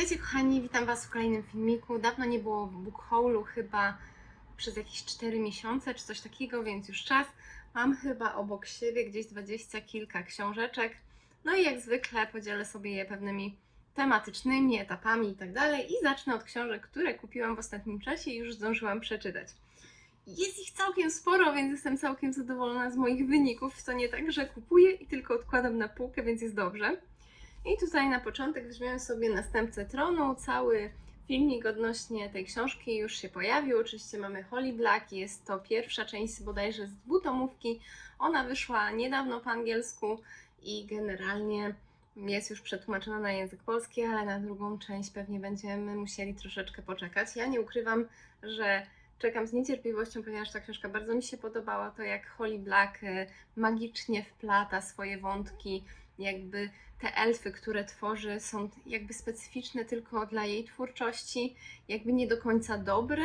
Witajcie kochani, witam Was w kolejnym filmiku. Dawno nie było haulu, chyba przez jakieś 4 miesiące czy coś takiego, więc już czas. Mam chyba obok siebie gdzieś dwadzieścia kilka książeczek. No i jak zwykle podzielę sobie je pewnymi tematycznymi etapami i tak dalej. I zacznę od książek, które kupiłam w ostatnim czasie i już zdążyłam przeczytać. Jest ich całkiem sporo, więc jestem całkiem zadowolona z moich wyników. To nie tak, że kupuję i tylko odkładam na półkę, więc jest dobrze. I tutaj na początek weźmiemy sobie Następcę Tronu. Cały filmik odnośnie tej książki już się pojawił. Oczywiście mamy Holly Black, jest to pierwsza część bodajże z dwutomówki. Ona wyszła niedawno po angielsku i generalnie jest już przetłumaczona na język polski, ale na drugą część pewnie będziemy musieli troszeczkę poczekać. Ja nie ukrywam, że czekam z niecierpliwością, ponieważ ta książka bardzo mi się podobała. To jak Holly Black e, magicznie wplata swoje wątki, jakby te elfy, które tworzy, są jakby specyficzne tylko dla jej twórczości, jakby nie do końca dobre,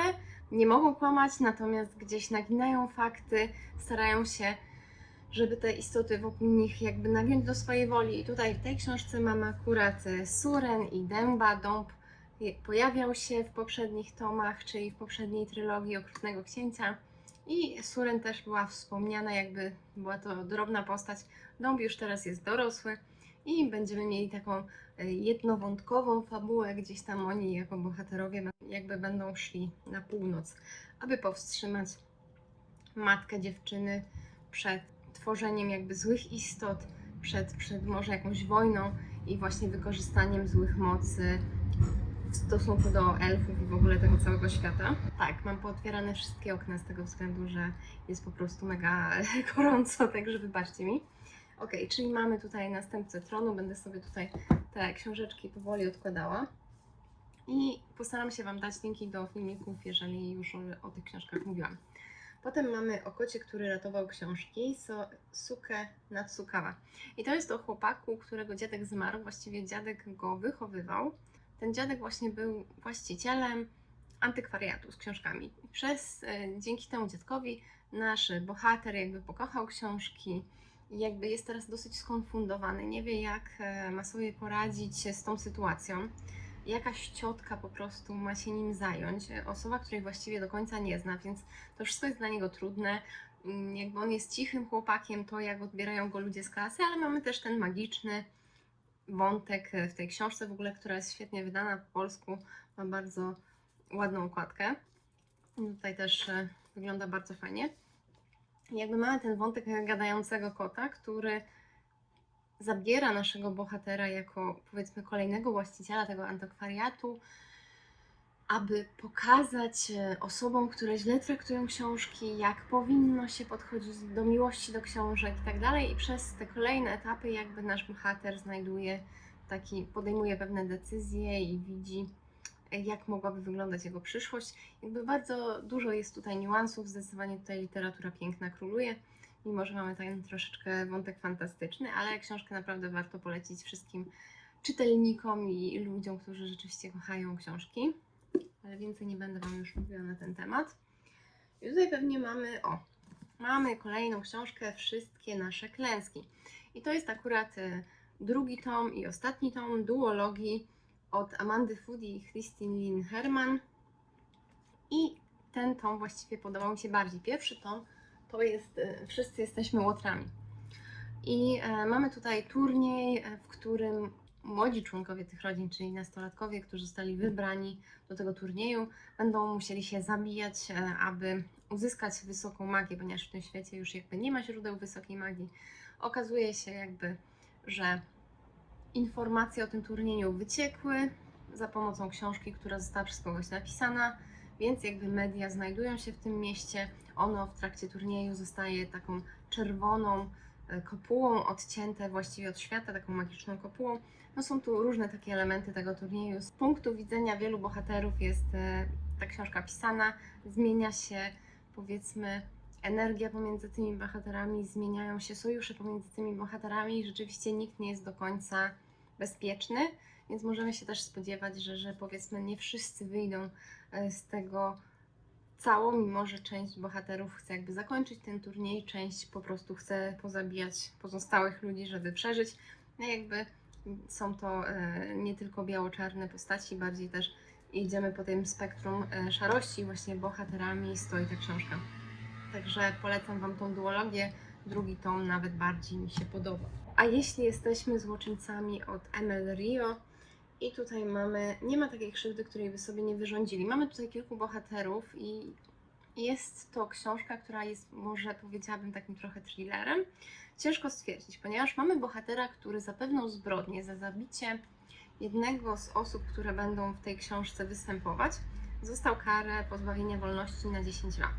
nie mogą kłamać, natomiast gdzieś naginają fakty, starają się, żeby te istoty wokół nich jakby nagiąć do swojej woli. I tutaj w tej książce mamy akurat e, Suren i Dęba. Dąb pojawiał się w poprzednich tomach, czyli w poprzedniej trylogii Okrutnego Księcia. I Suren też była wspomniana, jakby była to drobna postać. Dąb już teraz jest dorosły i będziemy mieli taką e, jednowątkową fabułę, gdzieś tam oni jako bohaterowie jakby będą szli na północ, aby powstrzymać matkę dziewczyny przed tworzeniem jakby złych istot, przed, przed może jakąś wojną i właśnie wykorzystaniem złych mocy stosunku do elfów i w ogóle tego całego świata. Tak, mam pootwierane wszystkie okna z tego względu, że jest po prostu mega gorąco, także wybaczcie mi. Ok, czyli mamy tutaj następcę tronu. Będę sobie tutaj te książeczki powoli odkładała. I postaram się Wam dać linki do filmików, jeżeli już o, o tych książkach mówiłam. Potem mamy o kocie, który ratował książki, so, Sukę Natsukawa. I to jest o chłopaku, którego dziadek zmarł, właściwie dziadek go wychowywał. Ten dziadek właśnie był właścicielem antykwariatu z książkami. Przez, e, dzięki temu dziadkowi nasz bohater jakby pokochał książki, i jakby jest teraz dosyć skonfundowany, nie wie jak e, ma sobie poradzić z tą sytuacją. Jakaś ciotka po prostu ma się nim zająć, e, osoba, której właściwie do końca nie zna, więc to wszystko jest dla niego trudne. Mm, Jakby on jest cichym chłopakiem, to jak odbierają go ludzie z klasy, ale mamy też ten magiczny wątek e, w tej książce w ogóle, która jest świetnie wydana po polsku, ma bardzo ładną okładkę. Tutaj też e, wygląda bardzo fajnie jakby mamy ten wątek gadającego kota, który zabiera naszego bohatera jako powiedzmy kolejnego właściciela tego antykwariatu, aby pokazać e, osobom, które źle traktują książki, jak powinno się podchodzić do miłości do książek i tak dalej. I przez te kolejne etapy jakby nasz bohater znajduje taki, podejmuje pewne decyzje i widzi e, jak mogłaby wyglądać jego przyszłość. Jakby bardzo dużo jest tutaj niuansów, zdecydowanie tutaj literatura piękna króluje, mimo że mamy ten troszeczkę wątek fantastyczny, ale książkę naprawdę warto polecić wszystkim czytelnikom i ludziom, którzy rzeczywiście kochają książki. Ale więcej nie będę Wam już mówiła na ten temat. I tutaj pewnie mamy, o, mamy kolejną książkę, Wszystkie nasze klęski. I to jest akurat e, drugi tom i ostatni tom duologii od Amandy Food i Christine Lynn Herman. I ten tom właściwie podobał mi się bardziej. Pierwszy tom to jest e, Wszyscy jesteśmy łotrami. I e, mamy tutaj turniej, w którym młodzi członkowie tych rodzin, czyli nastolatkowie, którzy zostali wybrani do tego turnieju, będą musieli się zabijać, e, aby uzyskać wysoką magię, ponieważ w tym świecie już jakby nie ma źródeł wysokiej magii. Okazuje się jakby, że informacje o tym turnieju wyciekły za pomocą książki, która została przez kogoś napisana, więc jakby media znajdują się w tym mieście. Ono w trakcie turnieju zostaje taką czerwoną kopułą odcięte właściwie od świata, taką magiczną kopułą. No są tu różne takie elementy tego turnieju. Z punktu widzenia wielu bohaterów jest e, ta książka pisana, zmienia się powiedzmy energia pomiędzy tymi bohaterami, zmieniają się sojusze pomiędzy tymi bohaterami i rzeczywiście nikt nie jest do końca bezpieczny, więc możemy się też spodziewać, że, że powiedzmy nie wszyscy wyjdą e, z tego cało, mimo że część bohaterów chce jakby zakończyć ten turniej, część po prostu chce pozabijać pozostałych ludzi, żeby przeżyć. No jakby są to e, nie tylko biało-czarne postaci, bardziej też idziemy po tym spektrum e, szarości, właśnie bohaterami stoi ta książka. Także polecam Wam tą duologię, drugi tom nawet bardziej mi się podoba. A jeśli jesteśmy złoczyńcami od Emel Rio, i tutaj mamy, nie ma takiej krzywdy, której by sobie nie wyrządzili. Mamy tutaj kilku bohaterów i jest to książka, która jest może powiedziałabym takim trochę thrillerem. Ciężko stwierdzić, ponieważ mamy bohatera, który za pewną zbrodnię, za zabicie jednego z osób, które będą w tej książce występować, został karę pozbawienia wolności na 10 lat.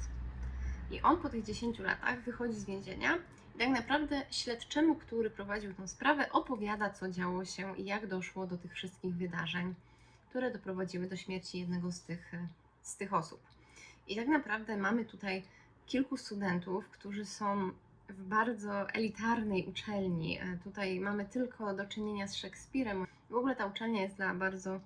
I on po tych 10 latach wychodzi z więzienia tak naprawdę śledczemu, który prowadził tę sprawę, opowiada, co działo się i jak doszło do tych wszystkich wydarzeń, które doprowadziły do śmierci jednego z tych, z tych osób. I tak naprawdę mamy tutaj kilku studentów, którzy są w bardzo elitarnej uczelni. Tutaj mamy tylko do czynienia z Szekspirem. W ogóle ta uczelnia jest dla bardzo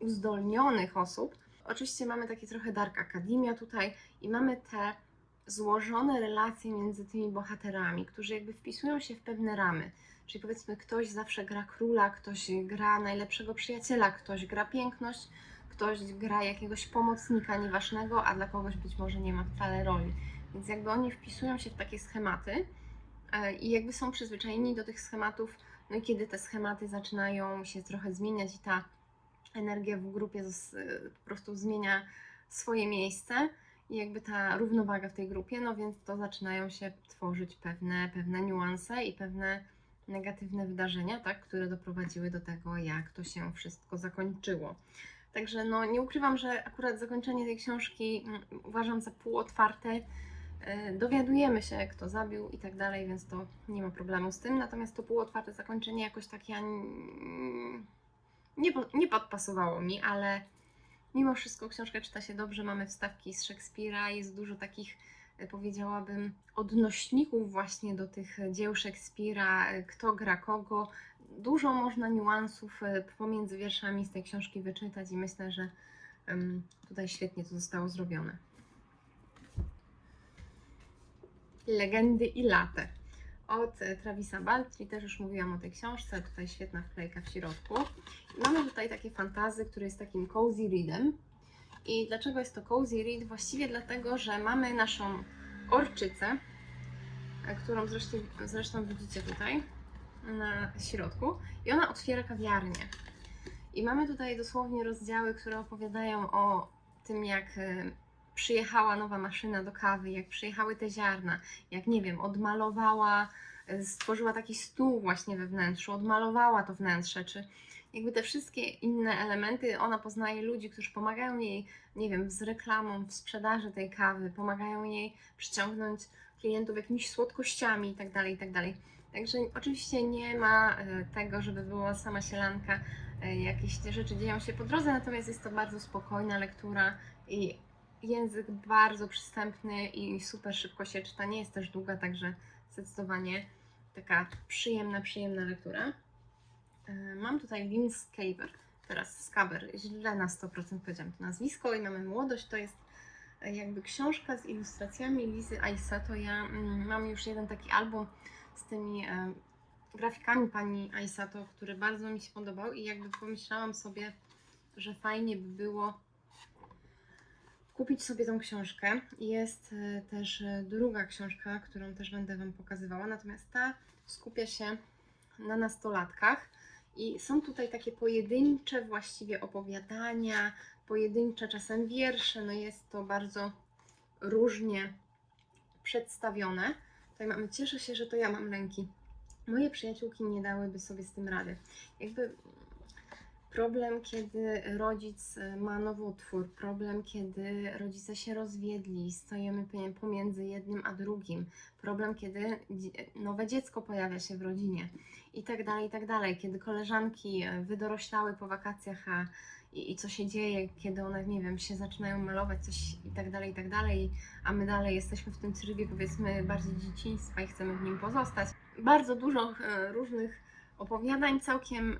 uzdolnionych osób. Oczywiście mamy takie trochę Dark Academia tutaj i mamy te złożone relacje między tymi bohaterami, którzy jakby wpisują się w pewne ramy. Czyli powiedzmy, ktoś zawsze gra króla, ktoś gra najlepszego przyjaciela, ktoś gra piękność, ktoś gra jakiegoś pomocnika nieważnego, a dla kogoś być może nie ma wcale roli. Więc jakby oni wpisują się w takie schematy e, i jakby są przyzwyczajeni do tych schematów, no i kiedy te schematy zaczynają się trochę zmieniać i ta energia w grupie e, po prostu zmienia swoje miejsce i jakby ta równowaga w tej grupie, no więc to zaczynają się tworzyć pewne, pewne niuanse i pewne negatywne wydarzenia, tak, które doprowadziły do tego, jak to się wszystko zakończyło. Także no, nie ukrywam, że akurat zakończenie tej książki mm, uważam za półotwarte. E, Dowiadujemy się, kto zabił i tak dalej, więc to nie ma problemu z tym. Natomiast to półotwarte zakończenie jakoś takie mm, nie, nie podpasowało mi, ale mimo wszystko książka czyta się dobrze. Mamy wstawki z Szekspira, jest dużo takich, e, powiedziałabym, odnośników właśnie do tych dzieł Szekspira, e, kto gra kogo. Dużo można niuansów e, pomiędzy wierszami z tej książki wyczytać i myślę, że tutaj świetnie to zostało zrobione. Legendy i late od e, Travisa Baltri, też już mówiłam o tej książce, tutaj świetna wklejka w środku. Mamy tutaj takie fantazy, które jest takim cozy readem. I dlaczego jest to cozy read? Właściwie dlatego, że mamy naszą orczycę, e, którą zresztą, zresztą widzicie tutaj na środku i ona otwiera kawiarnię. I mamy tutaj dosłownie rozdziały, które opowiadają o tym, jak e, przyjechała nowa maszyna do kawy, jak przyjechały te ziarna, jak nie wiem, odmalowała, e, stworzyła taki stół właśnie we wnętrzu, odmalowała to wnętrze, czy jakby te wszystkie inne elementy, ona poznaje ludzi, którzy pomagają jej, nie wiem, z reklamą, w sprzedaży tej kawy, pomagają jej przyciągnąć klientów jakimiś słodkościami itd., itd. Także oczywiście nie ma e, tego, żeby była sama sielanka, e, jakieś rzeczy dzieją się po drodze, natomiast jest to bardzo spokojna lektura i język bardzo przystępny i super szybko się czyta, nie jest też długa, także zdecydowanie taka przyjemna, przyjemna lektura. E, Mam tutaj Lynn Skaber, teraz Skaber, źle na 100% powiedziałam to nazwisko i mamy Młodość, to jest e, jakby książka z ilustracjami Lizy Aisato. Ja mm, mam już jeden taki album z tymi e, grafikami pani Aisato, który bardzo mi się podobał i jakby pomyślałam sobie, że fajnie by było kupić sobie tą książkę. Jest e, też e, druga książka, którą też będę Wam pokazywała, natomiast ta skupia się na nastolatkach i są tutaj takie pojedyncze właściwie opowiadania, pojedyncze czasem wiersze, no jest to bardzo różnie przedstawione. Tutaj mamy, cieszę się, że to ja mam lęki. Moje przyjaciółki nie dałyby sobie z tym rady. Jakby problem, kiedy rodzic e, ma nowotwór, problem, kiedy rodzice się rozwiedli, stoimy pomiędzy jednym a drugim, problem, kiedy nowe dziecko pojawia się w rodzinie i tak dalej, i tak dalej, kiedy koleżanki e, wydoroślały po wakacjach, a i, i co się dzieje, kiedy one, nie wiem, się zaczynają malować coś i tak dalej, i tak dalej, a my dalej jesteśmy w tym trybie, powiedzmy, bardziej dzieciństwa i chcemy w nim pozostać. Bardzo dużo e, różnych opowiadań, całkiem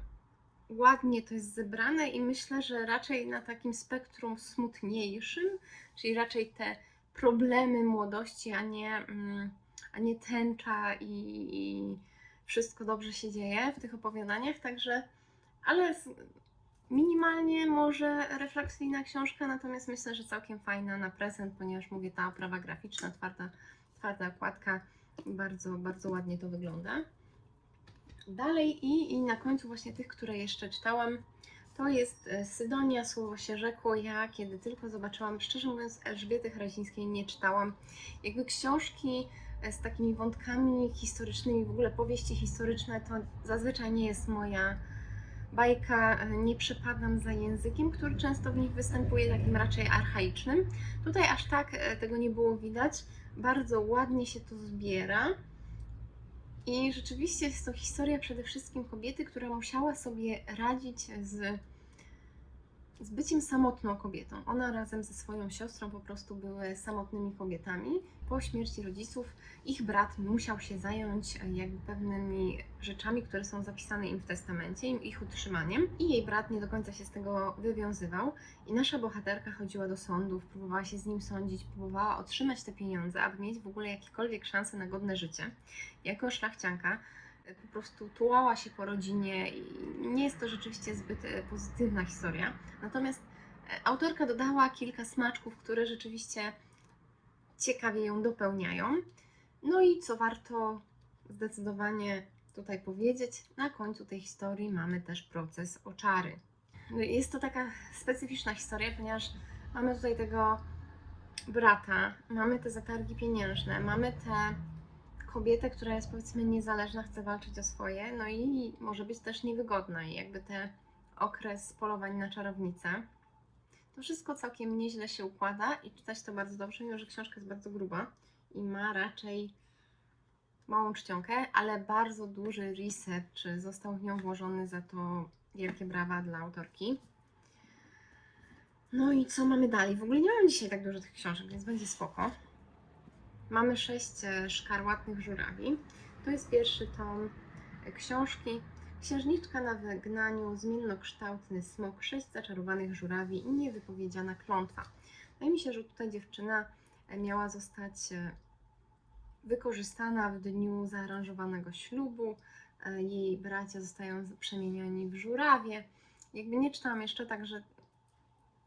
ładnie to jest zebrane i myślę, że raczej na takim spektrum smutniejszym, czyli raczej te problemy młodości, a nie, mm, a nie tęcza i, i wszystko dobrze się dzieje w tych opowiadaniach, także, ale minimalnie może refleksyjna książka, natomiast myślę, że całkiem fajna na prezent, ponieważ mówię, ta oprawa graficzna, twarda, twarda okładka, bardzo, bardzo ładnie to wygląda. Dalej i, i na końcu właśnie tych, które jeszcze czytałam, to jest e, Sydonia, Słowo się rzekło. Ja kiedy tylko zobaczyłam, szczerze mówiąc, Elżbiety Hrazińskiej nie czytałam. Jakby książki e, z takimi wątkami historycznymi, w ogóle powieści historyczne, to zazwyczaj nie jest moja bajka. E, Nie przepadam za językiem, który często w nich występuje, takim raczej archaicznym. Tutaj aż tak tego nie było widać. Bardzo ładnie się to zbiera. I rzeczywiście jest to historia przede wszystkim kobiety, która musiała sobie radzić z, z byciem samotną kobietą. Ona razem ze swoją siostrą po prostu były samotnymi kobietami. Po śmierci rodziców ich brat musiał się zająć e, jakby pewnymi rzeczami, które są zapisane im w testamencie, ich utrzymaniem. I jej brat nie do końca się z tego wywiązywał. I nasza bohaterka chodziła do sądów, próbowała się z nim sądzić, próbowała otrzymać te pieniądze, aby mieć w ogóle jakiekolwiek szanse na godne życie. Jako szlachcianka e, po prostu tułała się po rodzinie i nie jest to rzeczywiście zbyt e, pozytywna historia. Natomiast autorka dodała kilka smaczków, które rzeczywiście ciekawie ją dopełniają. No i co warto zdecydowanie tutaj powiedzieć, na końcu tej historii mamy też proces oczary. No Jest to taka specyficzna historia, ponieważ mamy tutaj tego brata, mamy te zatargi pieniężne, mamy tę kobietę, która jest powiedzmy niezależna, chce walczyć o swoje, no i może być też niewygodna i jakby ten okres polowań na czarownicę. To wszystko całkiem nieźle się układa i czytać to bardzo dobrze, mimo że książka jest bardzo gruba i ma raczej małą czcionkę, ale bardzo duży research został w nią włożony, za to wielkie brawa dla autorki. No i co mamy dalej? W ogóle nie mam dzisiaj tak dużo tych książek, więc będzie spoko. Mamy sześć e, szkarłatnych żurawi. To jest pierwszy tom książki. Księżniczka na wygnaniu, zmiennokształtny smok, sześć zaczarowanych żurawi i niewypowiedziana klątwa. Wydaje mi się, że tutaj dziewczyna e, miała zostać e, wykorzystana w dniu zaaranżowanego ślubu. E, Jej bracia zostają przemieniani w żurawie. Jakby nie czytałam jeszcze, także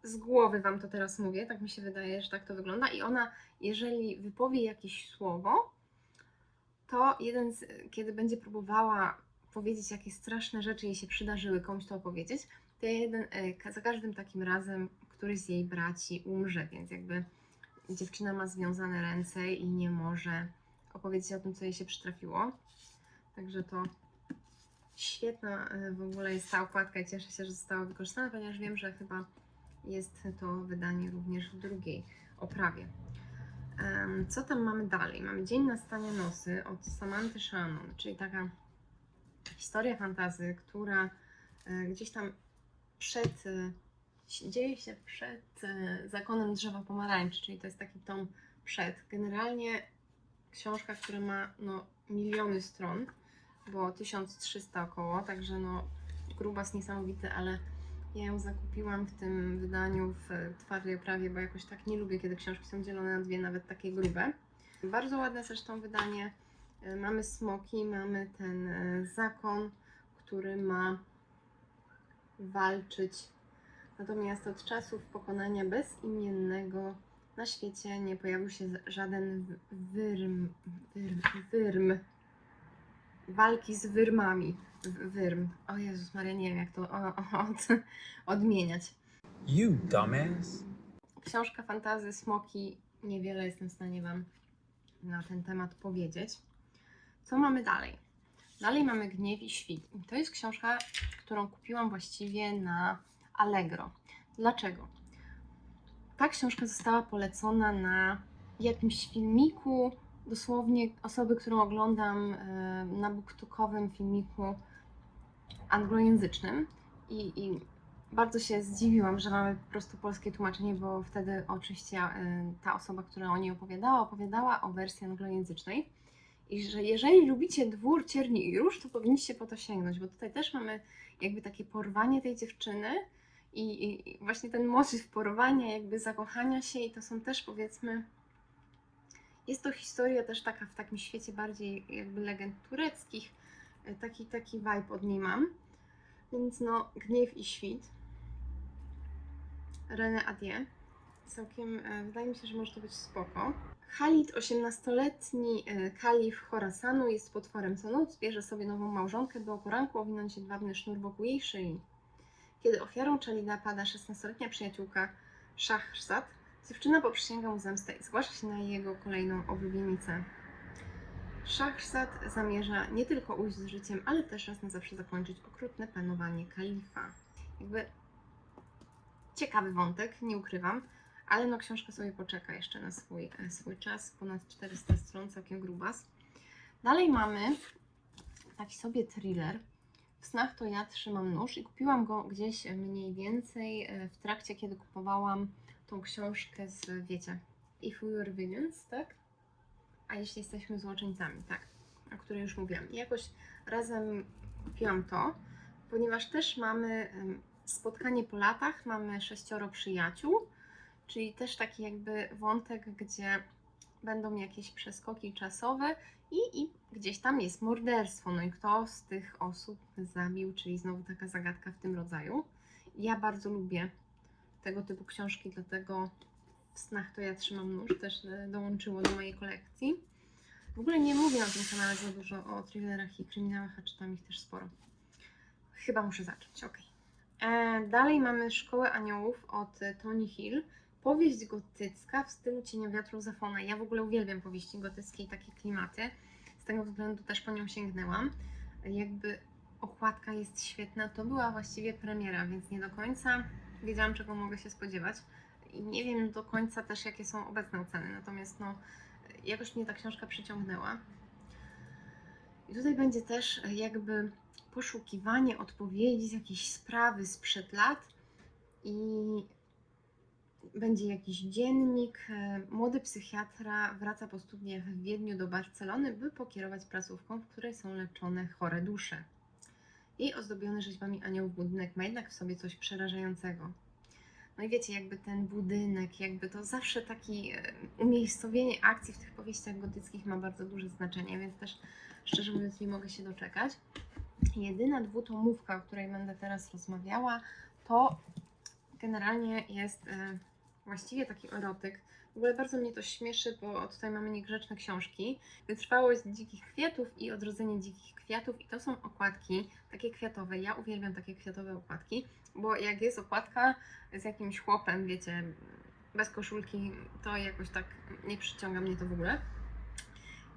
z głowy Wam to teraz mówię, tak mi się wydaje, że tak to wygląda. I ona, jeżeli wypowie jakieś słowo, to jeden z, kiedy będzie próbowała powiedzieć, jakie straszne rzeczy jej się przydarzyły, komuś to opowiedzieć, to jeden, e, za każdym takim razem któryś z jej braci umrze, więc jakby dziewczyna ma związane ręce i nie może opowiedzieć o tym, co jej się przytrafiło. Także to świetna e, w ogóle jest ta okładka i cieszę się, że została wykorzystana, ponieważ wiem, że chyba jest to wydanie również w drugiej oprawie. Co tam mamy dalej? Mamy Dzień nastania nosy od Samanty Shannon, czyli taka historia fantazy, która e, gdzieś tam przed, e, dzieje się przed e, zakonem drzewa pomarańczy, czyli to jest taki tom przed. Generalnie książka, która ma no, miliony stron, bo 1300 około, także no grubas niesamowity, ale ja ją zakupiłam w tym wydaniu w twardej oprawie, bo jakoś tak nie lubię, kiedy książki są dzielone na dwie, nawet takie grube. Bardzo ładne zresztą wydanie. E, Mamy smoki, mamy ten e, zakon, który ma walczyć. Natomiast od czasów pokonania bezimiennego na świecie nie pojawił się żaden wyrm, wyrm, wyrm walki z wyrmami. Wyrm. O Jezus Maria, nie wiem jak to od, odmieniać. You dumbass. Książka fantazy Smoki. Niewiele jestem w stanie Wam na ten temat powiedzieć. Co mamy dalej? Dalej mamy Gniew i Świt. To jest książka, którą kupiłam właściwie na Allegro. Dlaczego? Ta książka została polecona na jakimś filmiku, dosłownie osoby, którą oglądam e, na booktookowym filmiku anglojęzycznym. I, I bardzo się zdziwiłam, że mamy po prostu polskie tłumaczenie, bo wtedy oczywiście e, ta osoba, która o niej opowiadała, opowiadała o wersji anglojęzycznej. I że jeżeli lubicie dwór cierni i róż, to powinniście po to sięgnąć, bo tutaj też mamy jakby takie porwanie tej dziewczyny i, i, właśnie ten motyw porwania, jakby zakochania się i to są też powiedzmy jest to historia też taka w takim świecie bardziej jakby legend tureckich, E, Taki, taki vibe od niej mam. Więc no, Gniew i Świt. René Adie. Całkiem, e, wydaje mi się, że może to być spoko. Khalid, 18-letni e, kalif Khorasanu, jest potworem co noc, bierze sobie nową małżonkę, by o poranku owinąć jedwabny sznur wokół jej szyi. Kiedy ofiarą Chalida pada 16-letnia przyjaciółka Shahrzad, dziewczyna poprzysięga mu zemstę i zgłasza się na jego kolejną oblubienicę. Shahrzad zamierza nie tylko ujść z życiem, ale też raz na zawsze zakończyć okrutne panowanie kalifa. Jakby ciekawy wątek, nie ukrywam, ale no książka sobie poczeka jeszcze na swój, e, swój czas, ponad 400 stron, całkiem grubas. Dalej mamy taki sobie thriller. W snach to ja trzymam nóż i kupiłam go gdzieś mniej więcej e, w trakcie, kiedy kupowałam tą książkę z, wiecie, If We Were Villains, tak? A jeśli jesteśmy złoczyńcami, tak, o której już mówiłam. I jakoś razem kupiłam to, ponieważ też mamy spotkanie po latach, mamy sześcioro przyjaciół, czyli też taki jakby wątek, gdzie będą jakieś przeskoki czasowe i, i gdzieś tam jest morderstwo. No i kto z tych osób zabił, czyli znowu taka zagadka w tym rodzaju. Ja bardzo lubię tego typu książki, dlatego w snach to ja trzymam nóż, też e, dołączyło do mojej kolekcji. W ogóle nie mówię na tym kanale za dużo o thrillerach i kryminałach, a czytam ich też sporo. Chyba muszę zacząć, ok. E, dalej mamy Szkołę Aniołów od e, Tony Hill. Powieść gotycka w stylu Cienia Wiatru Zafona. Ja w ogóle uwielbiam powieści gotyckie i takie klimaty. Z tego względu też po nią sięgnęłam. Jakby okładka jest świetna. To była właściwie premiera, więc nie do końca wiedziałam, czego mogę się spodziewać. I nie wiem do końca też, jakie są obecne oceny. Natomiast no, jakoś mnie ta książka przyciągnęła. I tutaj będzie też jakby poszukiwanie odpowiedzi z jakiejś sprawy sprzed lat i będzie jakiś dziennik. E, Młody psychiatra wraca po studiach w Wiedniu do Barcelony, by pokierować placówką, w której są leczone chore dusze. Jej ozdobiony rzeźbami anioł budynek ma jednak w sobie coś przerażającego. No i wiecie, jakby ten budynek, jakby to zawsze taki e, umiejscowienie akcji w tych powieściach gotyckich ma bardzo duże znaczenie, więc też szczerze mówiąc nie mogę się doczekać. Jedyna dwutomówka, o której będę teraz rozmawiała, to generalnie jest e, właściwie taki erotyk. W ogóle bardzo mnie to śmieszy, bo tutaj mamy niegrzeczne książki. Wytrwałość dzikich kwiatów i odrodzenie dzikich kwiatów. I to są okładki takie kwiatowe. Ja uwielbiam takie kwiatowe okładki, bo jak jest okładka z jakimś chłopem, wiecie, bez koszulki, to jakoś tak nie przyciąga mnie to w ogóle.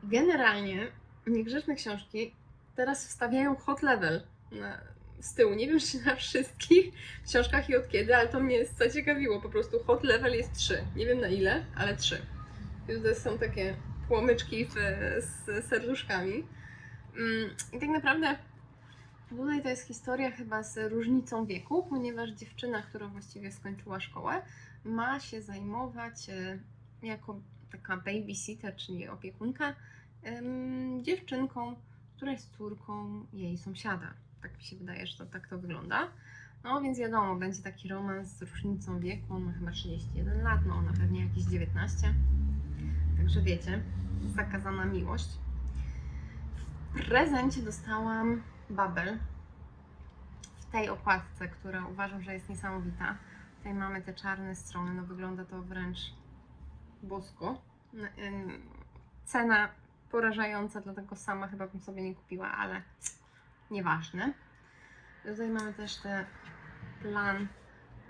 Generalnie niegrzeczne książki teraz wstawiają hot level na, z tyłu. Nie wiem, czy na wszystkich książkach i od kiedy, ale to mnie zaciekawiło. Po prostu hot level jest 3. Nie wiem na ile, ale 3. I tutaj są takie płomyczki w, z serduszkami. Mm, I tak naprawdę tutaj to jest historia chyba z różnicą wieku, ponieważ dziewczyna, która właściwie skończyła szkołę, ma się zajmować e, jako taka babysitter, czyli opiekunka, dziewczynką, która jest córką jej sąsiada. Tak mi się wydaje, że to tak to wygląda. No więc wiadomo, będzie taki romans z różnicą wieku. On ma chyba 31 lat, no ona pewnie jakieś 19. Także wiecie, zakazana miłość. W prezencie dostałam Babel w tej okładce, która uważam, że jest niesamowita. Tutaj mamy te czarne strony, no wygląda to wręcz bosko. No, Cena porażająca, dlatego sama chyba bym sobie nie kupiła, ale nieważne. Tutaj mamy też ten plan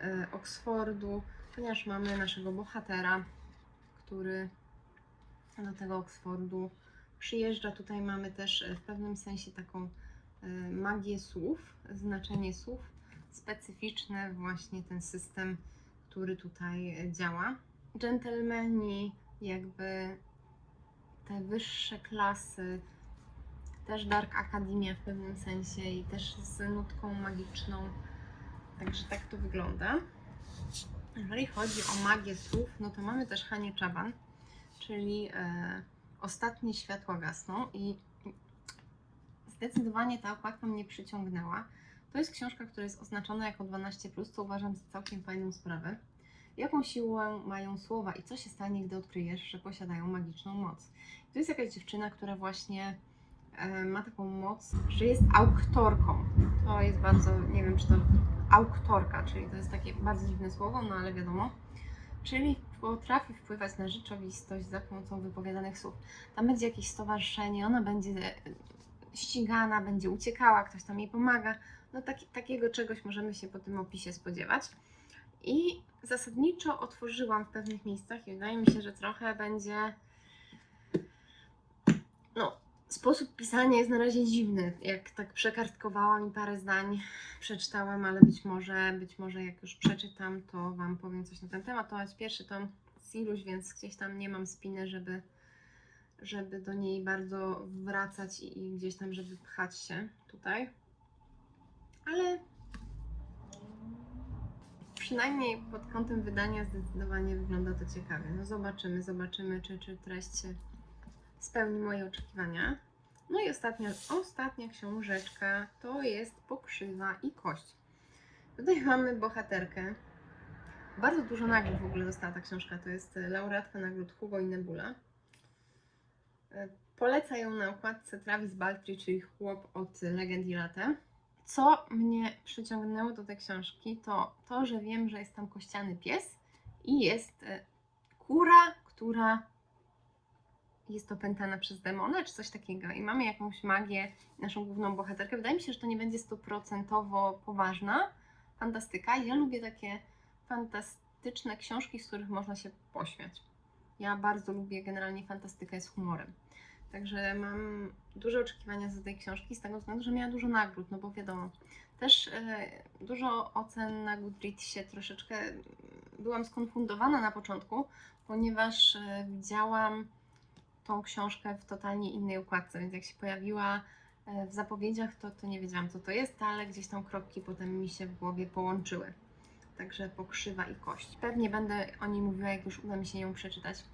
y, Oxfordu, ponieważ mamy naszego bohatera, który do tego Oxfordu przyjeżdża. Tutaj mamy też y, w pewnym sensie taką y, magię słów, znaczenie słów, specyficzny właśnie ten system, który tutaj działa. Dżentelmeni, jakby te wyższe klasy, też Dark Academia w pewnym sensie i też z nutką magiczną. Także tak to wygląda. Jeżeli chodzi o magię słów, no to mamy też Hanie Czaban, czyli e, Ostatnie światła gasną i zdecydowanie ta okładka mnie przyciągnęła. To jest książka, która jest oznaczona jako 12+, co uważam za całkiem fajną sprawę. Jaką siłę mają słowa i co się stanie, gdy odkryjesz, że posiadają magiczną moc? To jest jakaś dziewczyna, która właśnie ma taką moc, że jest auktorką. To jest bardzo, nie wiem czy to auktorka, czyli to jest takie bardzo dziwne słowo, no ale wiadomo. Czyli potrafi wpływać na rzeczywistość za pomocą wypowiadanych słów. Tam będzie jakieś stowarzyszenie, ona będzie e, ścigana, będzie uciekała, ktoś tam jej pomaga. No taki, takiego czegoś możemy się po tym opisie spodziewać. I zasadniczo otworzyłam w pewnych miejscach i wydaje mi się, że trochę będzie. No, sposób pisania jest na razie dziwny. Jak tak przekartkowałam i parę zdań przeczytałam, ale być może, być może jak już przeczytam, to Wam powiem coś na ten temat. To jest pierwszy tom z iluś, więc gdzieś tam nie mam spiny, żeby, żeby do niej bardzo wracać i, i gdzieś tam, żeby pchać się tutaj. Ale przynajmniej pod kątem wydania zdecydowanie wygląda to ciekawie. No zobaczymy, zobaczymy, czy, czy treść spełni moje oczekiwania. No i ostatnia, ostatnia książeczka to jest Pokrzywa i Kość. Tutaj mamy bohaterkę. Bardzo dużo nagród w ogóle dostała ta książka. To jest laureatka nagród Hugo i Nebula. E, Poleca ją na okładce Travis Baltry, czyli chłop od Legend i Latte. Co mnie przyciągnęło do tej książki, to to, że wiem, że jest tam kościany pies i jest e, kura, która jest opętana przez demona, czy coś takiego. I mamy jakąś magię, naszą główną bohaterkę. Wydaje mi się, że to nie będzie stuprocentowo poważna fantastyka. Ja lubię takie fantastyczne książki, z których można się pośmiać. Ja bardzo lubię generalnie fantastykę z humorem. Także mam duże oczekiwania z tej książki z tego względu, że miała dużo nagród, no bo wiadomo, też e, dużo ocen na Goodreadsie troszeczkę mm, byłam skonfundowana na początku, ponieważ e, widziałam tą książkę w totalnie innej układce, więc jak się pojawiła e, w zapowiedziach, to, to nie wiedziałam co to jest, ale gdzieś tam kropki potem mi się w głowie połączyły. Także pokrzywa i kość. Pewnie będę o niej mówiła, jak już uda mi się ją przeczytać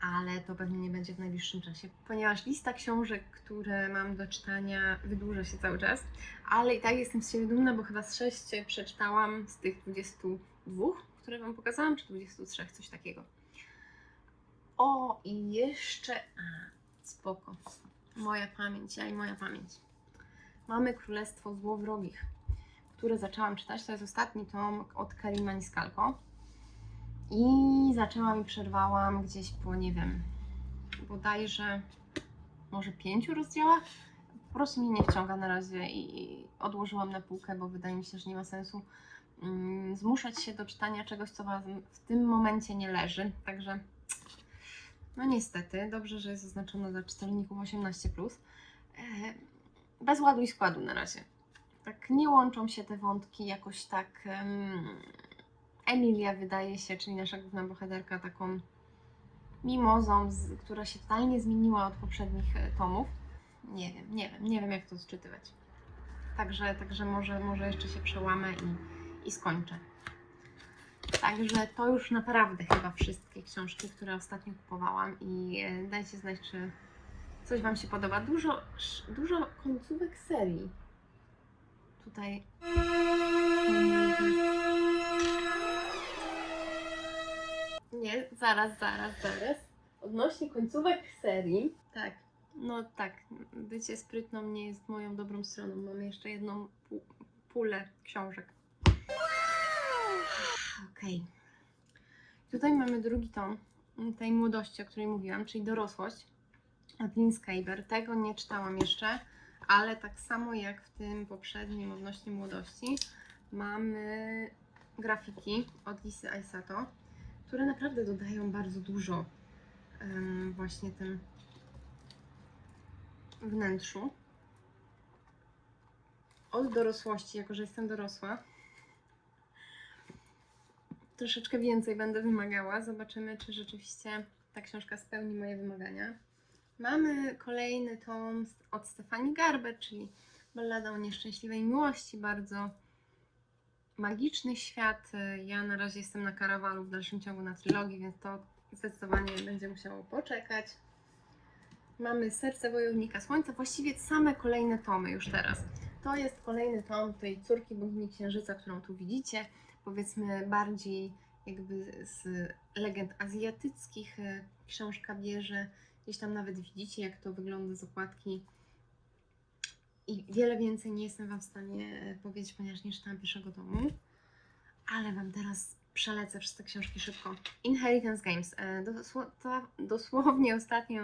ale to pewnie nie będzie w najbliższym czasie, ponieważ lista książek, które mam do czytania, wydłuża się cały czas, ale i tak jestem z siebie dumna, bo chyba z 6 przeczytałam z tych 22, które Wam pokazałam, czy 23, coś takiego. O, i jeszcze. A, spoko. Moja pamięć, ja i moja pamięć. Mamy Królestwo Złowrogich, które zaczęłam czytać. To jest ostatni tom od Karima Niskalko. I zaczęłam i przerwałam gdzieś po, nie wiem, bodajże może pięciu rozdziałach. Po prostu mnie nie wciąga na razie i odłożyłam na półkę, bo wydaje mi się, że nie ma sensu mm, zmuszać się do czytania czegoś, co Wam w tym momencie nie leży. Także, no niestety, dobrze, że jest zaznaczone dla czytelników 18+. E, Bez ładu i składu na razie. Tak nie łączą się te wątki jakoś tak... em, Emilia wydaje się, czyli nasza główna bohaterka, taką mimozą, która się totalnie zmieniła od poprzednich e, tomów. Nie wiem, nie wiem, nie wiem jak to odczytywać. Także, także może, może jeszcze się przełamę i, i skończę. Także to już naprawdę chyba wszystkie książki, które ostatnio kupowałam i e, dajcie znać, czy coś Wam się podoba. Dużo, dużo końcówek serii. Tutaj Nie, zaraz, zaraz, zaraz. Odnośnie końcówek serii. Tak, no tak. Bycie sprytną nie jest moją dobrą stroną. Mamy jeszcze jedną pu- pulę książek. Tutaj mamy drugi tom tej młodości, o której mówiłam, czyli dorosłość. Od Lynn Skaber. Tego nie czytałam jeszcze, ale tak samo jak w tym poprzednim odnośnie młodości, mamy grafiki od Lisy Aisato które naprawdę dodają bardzo dużo właśnie tym wnętrzu. Od dorosłości, jako że jestem dorosła, troszeczkę więcej będę wymagała. Zobaczymy, czy rzeczywiście ta książka spełni moje wymagania. Mamy kolejny tom od Stefani Garber, czyli Ballada o nieszczęśliwej miłości, bardzo magiczny świat. Ja na razie jestem na karawalu, w dalszym ciągu na trylogii, więc to zdecydowanie będzie musiało poczekać. Mamy Serce Wojownika Słońca, właściwie same kolejne tomy już teraz. To jest kolejny tom tej córki bogini księżyca, którą tu widzicie. Powiedzmy bardziej jakby z legend azjatyckich e, książka bierze. Gdzieś tam nawet widzicie, jak to wygląda z okładki I wiele więcej nie jestem Wam w stanie e, powiedzieć, ponieważ nie czytałam pierwszego tomu. Ale Wam teraz przelecę te książki szybko. Inheritance Games. E, dosłownie ostatnio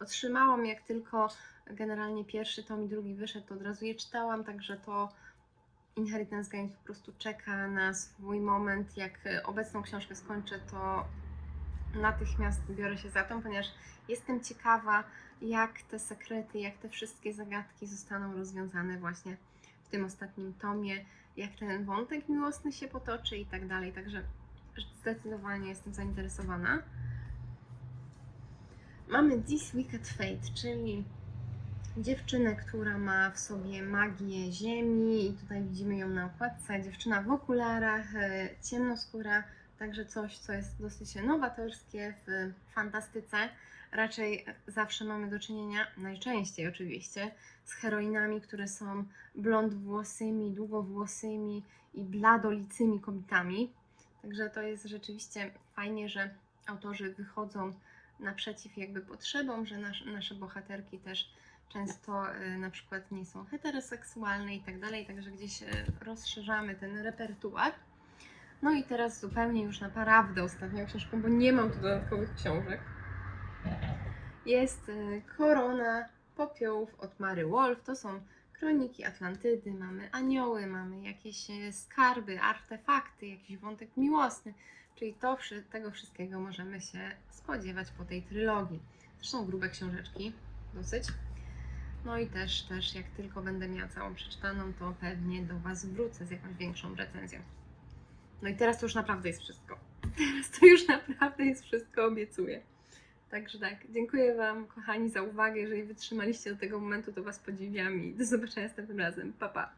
otrzymałam, jak tylko generalnie pierwszy tom i drugi wyszedł, to od razu je czytałam, także to Inheritance Games po prostu czeka na swój moment. Jak e, obecną książkę skończę, to natychmiast biorę się za tą, ponieważ jestem ciekawa, jak te sekrety, jak te wszystkie zagadki zostaną rozwiązane właśnie w tym ostatnim tomie, jak ten wątek miłosny się potoczy i tak dalej. Także zdecydowanie jestem zainteresowana. Mamy This Wicked Fate, czyli dziewczynę, która ma w sobie magię ziemi i tutaj widzimy ją na okładce. Dziewczyna w okularach, e, ciemnoskóra, także coś, co jest dosyć nowatorskie w fantastyce. Raczej zawsze mamy do czynienia, najczęściej oczywiście, z heroinami, które są blondwłosymi, długowłosymi i bladolicymi kobietami. Także to jest rzeczywiście fajnie, że autorzy wychodzą naprzeciw jakby potrzebom, że nasz, nasze bohaterki też często y, na przykład nie są heteroseksualne i tak dalej, także gdzieś y, rozszerzamy ten repertuar. No i teraz zupełnie już naprawdę ostatnią książką, bo nie mam tu dodatkowych książek. Jest y, Korona Popiołów od Mary Wolf. To są kroniki Atlantydy, mamy anioły, mamy jakieś skarby, artefakty, jakiś wątek miłosny. Czyli to, tego wszystkiego możemy się spodziewać po tej trylogii. Zresztą grube książeczki, dosyć. No i też, też jak tylko będę miała całą przeczytaną, to pewnie do Was wrócę z jakąś większą recenzją. No i teraz to już naprawdę jest wszystko. Teraz to już naprawdę jest wszystko, obiecuję. Także tak, dziękuję Wam, kochani, za uwagę. Jeżeli wytrzymaliście do tego momentu, to Was podziwiam i do zobaczenia następnym razem. Pa, pa!